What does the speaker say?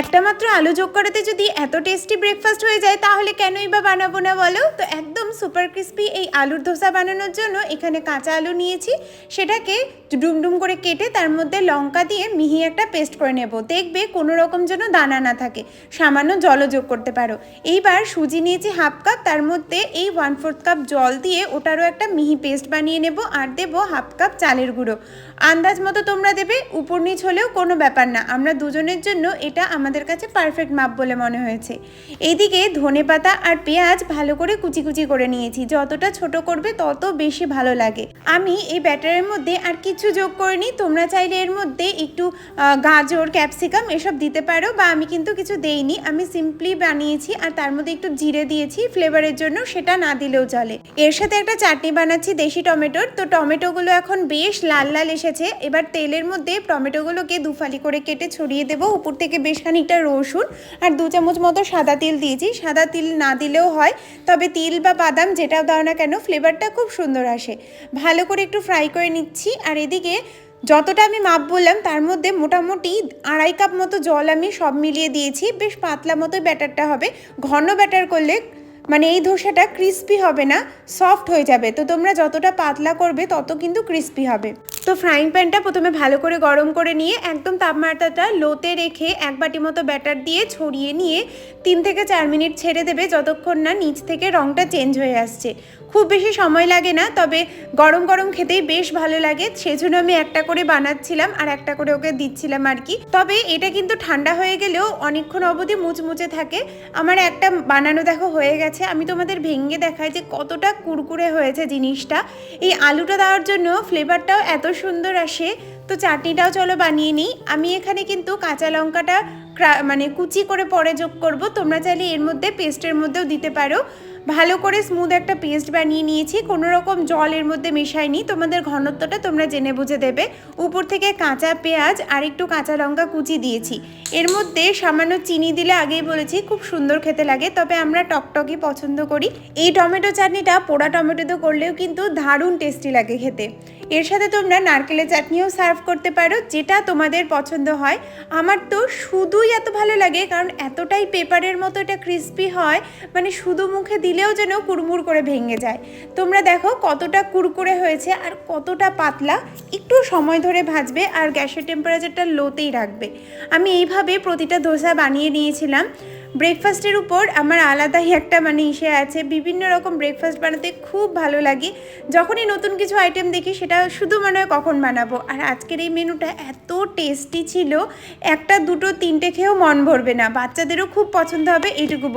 একটা মাত্র আলু যোগ করাতে যদি এত টেস্টি ব্রেকফাস্ট হয়ে যায়, তাহলে কেনই বা বানাবো না বলো? তো একদম সুপার ক্রিস্পি এই আলুর ধোসা বানানোর জন্য এখানে কাঁচা আলু নিয়েছি। সেটাকে ডুমডুম করে কেটে তার মধ্যে লঙ্কা দিয়ে মিহি একটা পেস্ট করে নেব। দেখবে কোনো রকম যেন দানা না থাকে। সামান্য জলও যোগ করতে পারো। এইবার সুজি নিয়েছি হাফ কাপ তার মধ্যে এই ওয়ান ফোর্থ কাপ জল দিয়ে ওটারও একটা মিহি পেস্ট বানিয়ে নেব আর দেবো হাফ কাপ চালের গুঁড়ো। আন্দাজ মতো তোমরা দেবে, উপর নিচ হলেও কোনো ব্যাপার না। আমরা দুজনের জন্য এটা আমাদের কাছে পারফেক্ট মাপ বলে মনে হয়েছে। এইদিকে ধনে পাতা আর পেঁয়াজ ভালো করে কুচি কুচি করে নিয়েছি। যতটা ছোট করবে তত বেশি ভালো লাগে। আমি এই ব্যাটারের মধ্যে আর কিছু যোগ করিনি। তোমরা চাইলে এর মধ্যে একটু গাজর, ক্যাপসিকাম এসব দিতে পারো বা আমি কিন্তু কিছু দেইনি। আমি সিম্পলি বানিয়েছি আর তার মধ্যে একটু জিরে দিয়েছি। ফ্লেভারের জন্য সেটা না দিলেও চলে। এর সাথে একটা চাটনি বানাচ্ছি দেশি টমেটোর। তো টমেটোগুলো এখন বেশ লাল লাল এসেছে। এবার তেলের মধ্যে টমেটোগুলোকে দুফালি করে কেটে ছড়িয়ে দেবো। উপর থেকে বেশ খানিকটা রসুন আর দু চামচ মতো সাদা তিল দিয়েছি। সাদা তিল না দিলেও হয়, তবে তিল বা বাদাম যেটাও দাও না কেন, ফ্লেভারটা খুব সুন্দর আসে। ভালো করে একটু ফ্রাই করে নিচ্ছি আর এদিকে যতটা আমি মাপ বললাম, তার মধ্যে মোটামুটি আড়াই কাপ মতো জল আমি সব মিলিয়ে দিয়েছি। বেশ পাতলা মতো ব্যাটারটা হবে। ঘন ব্যাটার করলে মানে এই ধোসাটা ক্রিস্পি হবে না সফট হয়ে যাবে। তো তোমরা যতটা পাতলা করবে, তত কিন্তু ক্রিস্পি হবে। তো ফ্রাইং প্যানটা প্রথমে ভালো করে গরম করে নিয়ে, একদম তাপমাত্রাটা লোতে রেখে এক বাটি মতো ব্যাটার দিয়ে ছড়িয়ে নিয়ে তিন থেকে চার মিনিট ছেড়ে দেবে, যতক্ষণ না নিচ থেকে রঙটা চেঞ্জ হয়ে আসছে। খুব বেশি সময় লাগে না, তবে গরম গরম খেতেই বেশ ভালো লাগে। সেজন্য আমি একটা করে বানাচ্ছিলাম আর একটা করে ওকে দিচ্ছিলাম আর কি। তবে এটা কিন্তু ঠান্ডা হয়ে গেলেও অনেকক্ষণ অবধি মুচমুচে থাকে। আমার একটা বানানো দেখো হয়ে গেছে। আমি তোমাদের ভেঙে দেখাই যে কতটা কুরকুরে হয়েছে জিনিসটা। এই আলুটা দেওয়ার জন্য ফ্লেভারটাও এত সুন্দর আসে। তো চাটনিটাও চলো বানিয়ে নিই। আমি এখানে কিন্তু কাঁচা লঙ্কাটা মানে কুচি করে পরে যোগ করব। তোমরা চাইলে এর মধ্যে পেস্টের মধ্যেও দিতে পারো। ভালো করে স্মুথ একটা পেস্ট বানিয়ে নিয়েছি। কোনো রকম জল এর মধ্যে মেশাইনি। তোমাদের ঘনত্বটা তোমরা জেনে বুঝে দেবে। উপর থেকে কাঁচা পেঁয়াজ আর একটু কাঁচা লঙ্কা কুচি দিয়েছি। এর মধ্যে সামান্য চিনি দিলে আগেই বলেছি, খুব সুন্দর খেতে লাগে। তবে আমরা টকটকই পছন্দ করি। এই টমেটো চাটনিটা পোড়া টমেটোতে করলেও কিন্তু দারুণ টেস্টি লাগে খেতে। এর সাথে তোমরা নারকেলের চাটনিও সার্ভ করতে পারো, যেটা তোমাদের পছন্দ হয়। আমার তো শুধুই এত ভালো লাগে, কারণ এতটাই পেপারের মতো এটা ক্রিস্পি হয় মানে শুধু মুখে দিলেও যেন কুড়মুড় করে ভেঙে যায়। তোমরা দেখো কতটা কুড়কুড়ে হয়েছে আর কতটা পাতলা। একটু সময় ধরে ভাজবে আর গ্যাসের টেম্পারেচারটা লোতেই রাখবে। আমি এইভাবে প্রতিটা ধোসা বানিয়ে নিয়েছিলাম। ব্রেকফাস্টের উপর আমার আলাদাই একটা মানে ইসে আছে। বিভিন্ন রকম ব্রেকফাস্ট বানাতে খুব ভালো লাগে। যখনই নতুন কিছু আইটেম দেখি, সেটা শুধু মনে হয় কখন বানাবো। আর আজকের এই মেনুটা এত টেস্টি ছিল, একটা, দুটো, তিনটে খেয়েও মন ভরবে না। বাচ্চাদেরও খুব পছন্দ হবে, এইটুকু